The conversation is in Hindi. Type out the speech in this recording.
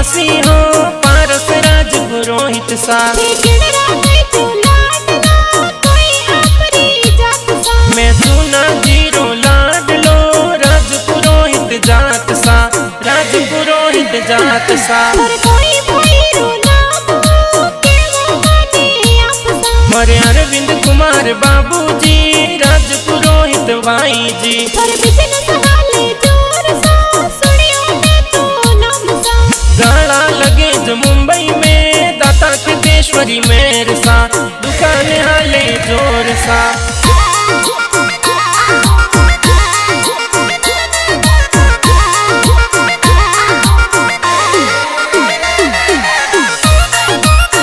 निवासी हो, पारस राज पुरोहित सा मैं सुना ज़ीरो लाडलो राज पुरोहित जात सा, राज पुरोहित जात सा। मरे अरविंद कुमार बाबूजी, राज पुरोहित भाई जी में दाता सिद्धेश्वरी मेर सा दुकान हाले ज़ोर सा।